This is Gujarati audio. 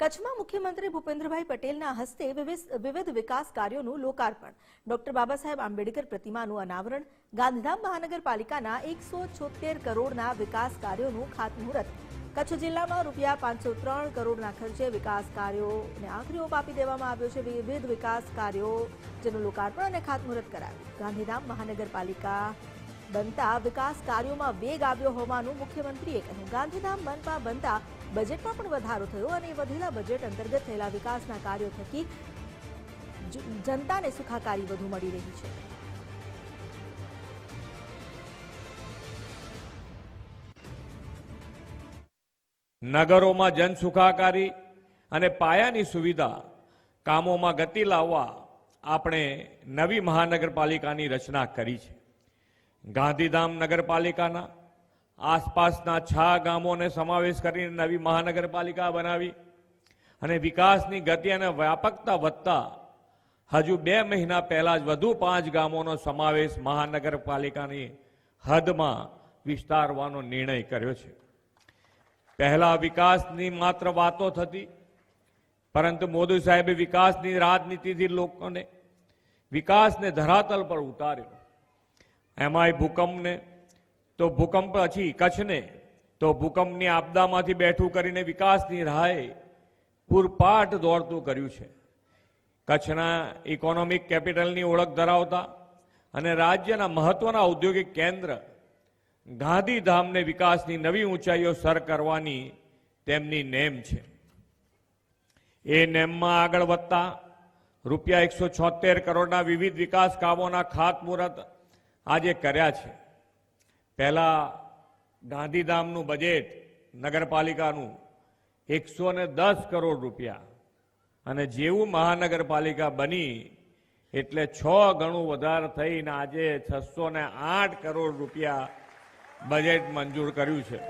કચ્છમાં મુખ્યમંત્રી ભૂપેન્દ્રભાઈ પટેલના હસ્તે વિવિધ વિકાસ કાર્યોનું લોકાર્પણ. ડોક્ટર બાબા સાહેબ આંબેડકર પ્રતિમાનું અનાવરણ, ગાંધીધામ મહાનગરપાલિકાના એકસો છોતેર કરોડના વિકાસ કાર્યોનું ખાતમુહૂર્ત. કચ્છ જિલ્લામાં રૂપિયા પાંચસો ત્રણ કરોડના ખર્ચે વિકાસ કાર્યોને આખરી ઓપ આપી દેવામાં આવ્યો છે. વિવિધ વિકાસ કાર્યો જેનું લોકાર્પણ અને ખાતમુહૂર્ત કરાયું. ગાંધીધામ મહાનગરપાલિકા બનતા વિકાસ કાર્યોમાં વેગ આવ્યો હોવાનું મુખ્યમંત્રીએ કહ્યું. ગાંધીધામ મનપા બનતા બજેટમાં પણ વધારો થયો અને વધેલા બજેટ અંતર્ગત થયેલા વિકાસના કાર્યો થકી જનતાને સુખાકારી વધુ મળી રહી છે. નગરોમાં જનસુખાકારી અને પાયાની સુવિધા, કામોમાં ગતિ લાવવા આપણે નવી મહાનગરપાલિકાની રચના કરી છે. ગાંધીધામ નગરપાલિકાના આસપાસના છ ગામોને સમાવેશ કરીને નવી મહાનગરપાલિકા બનાવી અને વિકાસની ગતિ અને વ્યાપકતા વધતા હજુ બે મહિના પહેલા જ વધુ પાંચ ગામોનો સમાવેશ મહાનગરપાલિકાની હદમાં વિસ્તારવાનો નિર્ણય કર્યો છે. પહેલા વિકાસની માત્ર વાતો થતી, પરંતુ મોદી સાહેબે વિકાસની રાજનીતિથી લોકોને વિકાસને ધરાતલ પર ઉતાર્યો. એમાંય ભૂકંપને, તો ભૂકંપ પછી કચ્છને, તો ભૂકંપની આપદામાંથી બેઠું કરીને વિકાસની રાહે પૂરપાટ દોડતું કર્યું છે. કચ્છના ઇકોનોમિક કેપિટલની ઓળખ ધરાવતા અને રાજ્યના મહત્વના ઔદ્યોગિક કેન્દ્ર ગાંધીધામને વિકાસની નવી ઊંચાઈઓ સર કરવાની તેમની નેમ છે. એ નેમમાં આગળ વધતા રૂપિયા એકસો છોતેર કરોડના વિવિધ વિકાસ કામોના ખાતમુહૂર્ત આજે કર્યા છે. પહેલા ગાંધીધામનું બજેટ નગરપાલિકાનું એકસો ને દસ કરોડ રૂપિયા અને જેવું મહાનગરપાલિકા બની એટલે છ ગણું વધારે થઈને આજે છસો ને આઠ કરોડ રૂપિયા બજેટ મંજૂર કર્યું છે.